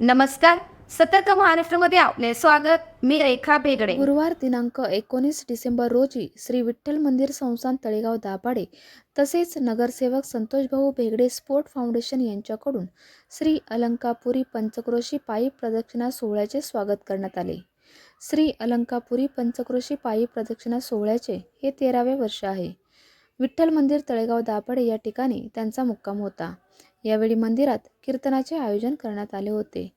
नमस्कार. सतर्क महाराष्ट्रामध्ये आपले स्वागत. मी रेखा बेगडे गुरुवार दिनांक एकोणीस डिसेंबर रोजी श्री विठ्ठल मंदिर संस्थान तळेगाव दाभाडे तसेच नगरसेवक संतोषभाऊ भेगडे स्पोर्ट फाउंडेशन यांच्याकडून श्री अलंकापुरी पंचक्रोशी पायी प्रदक्षिणा सोहळ्याचे स्वागत करण्यात आले. श्री अलंकापुरी पंचक्रोशी पायी प्रदक्षिणा सोहळ्याचे हे तेरावे वर्ष आहे. विठ्ठल मंदिर तळेगाव दाभाडे या ठिकाणी त्यांचा मुक्काम होता. यावेळी मंदिरात कीर्तनाचे आयोजन करण्यात आले होते.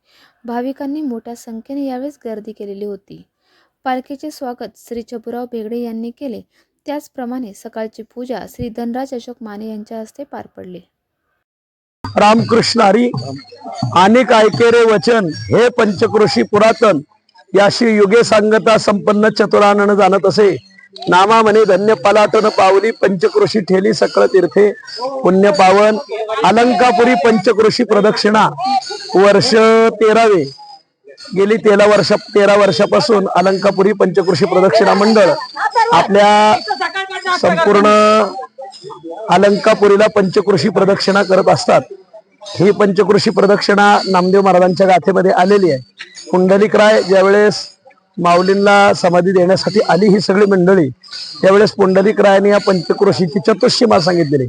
भाविकांनी मोठ्या संख्येने यावेळेस गर्दी केलेली होती. पालखीचे स्वागत श्री चबुराव बेगडे यांनी केले. त्याचप्रमाणे सकाळची पूजा श्री धनराज अशोक माने यांच्या हस्ते पार पडली. रामकृष्ण हरी अनेक ऐके वचन हे पंचक्रोशी पुरातन याशी युगे सांगता संपन्न चतुरानन जाणत असे. नामा म्हणे धन्य पलाटन पावली पंचक्रोशी ठेली सकळ तीर्थे पुण्य पावन अलंकापुरी पंचक्रोशी प्रदक्षिणा. वर्ष तेरावे. गेली तेरा वर्ष तेरा वर्षापासून अलंकापुरी पंचक्रोशी प्रदक्षिणा मंडळ आपल्या संपूर्ण अलंकापुरीला पंचकृषी प्रदक्षिणा करत असतात. ही पंचकृषी प्रदक्षिणा नामदेव महाराजांच्या गाथेमध्ये आलेली आहे. पुंडलिक राय ज्यावेळेस माऊलींना समाधी देण्यासाठी आली ही सगळी मंडळी. त्यावेळेस पुंडलिक रायाने या पंचकृषीची चतुष्सीमा सांगितलेली.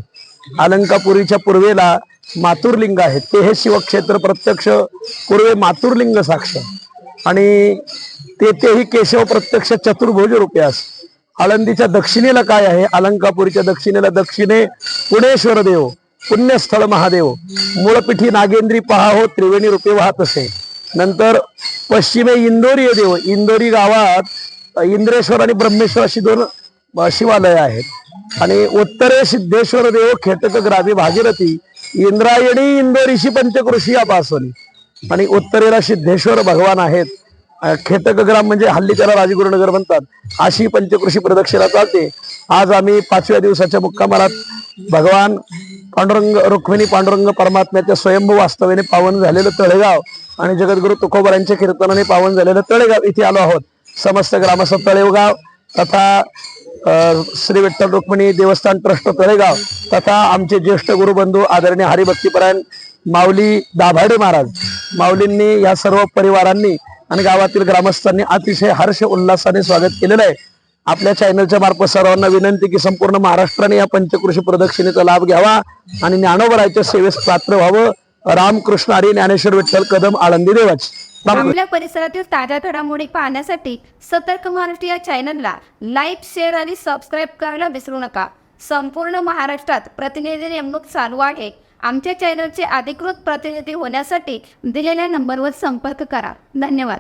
अलंकापुरीच्या पूर्वेला मातुरलिंग आहे ते हे शिवक्षेत्र प्रत्यक्ष पूर्वे मातुरलिंग साक्ष. आणि तेथेही केशव प्रत्यक्ष चतुर्भुज रुपयास. आळंदीच्या दक्षिणेला काय आहे? अलंकापुरीच्या दक्षिणेला दक्षिणे पुणेश्वर देव पुण्यस्थळ महादेव. मूळपीठी नागेंद्री पहा हो त्रिवेणी रूपे वाहत असे. नंतर पश्चिमे इंदोरी देव. इंदोरी गावात इंद्रेश्वर आणि ब्रह्मेश्वर अशी दोन शिवालय आहेत. आणि उत्तरे सिद्धेश्वर देव खेटक ग्रामी भागीरथी इंद्रायणी इंदोरीशी पंचकृषी पासवली आणि उत्तरेला सिद्धेश्वर भगवान आहेत. खेटक ग्राम म्हणजे हल्ली त्याला राजगुरुनगर म्हणतात. अशी पंचकृषी प्रदक्षिणा चालते. आज आम्ही पाचव्या दिवसाच्या मुक्कामाला भगवान पांडुरंग रुक्मिणी पांडुरंग परमात्म्याच्या स्वयंभू वास्तव्याने पावन झालेलं तळेगाव आणि जगद्गुरु तुकोबरांच्या कीर्तनाने पावन झालेलं तळेगाव इथे आलो आहोत. समस्त ग्रामस्थ तळेगाव तथा श्री विठ्ठल रुक्मिणी देवस्थान ट्रस्ट तळेगाव तथा आमचे ज्येष्ठ गुरुबंधू आदरणीय हरिभक्तीपरायण माऊली दाभाडे महाराज. माऊलींनी या सर्व परिवारांनी आणि गावातील ग्रामस्थांनी अतिशय हर्ष उल्हासाने स्वागत केलेलं आहे. आपल्या चॅनलच्या मार्फत सर्वांना विनंती की संपूर्ण महाराष्ट्राने या पंचकृषी प्रदक्षिणेचा लाभ घ्यावा आणि ज्ञानोबरायच्या सेवेस पात्र व्हावं. रामकृष्ण हरी ज्ञानेश्वर विठ्ठल कदम आळंदी देवाच. आपल्या परिसरातील ताज्या घडामोडी पाहण्यासाठी सतर्क महाराष्ट्र या चॅनलला लाईक शेअर आणि सबस्क्राईब करायला विसरू नका. संपूर्ण महाराष्ट्रात प्रतिनिधी नेमणूक चालू आहे. आमच्या चॅनलचे अधिकृत प्रतिनिधी होण्यासाठी दिलेल्या नंबरवर संपर्क करा. धन्यवाद.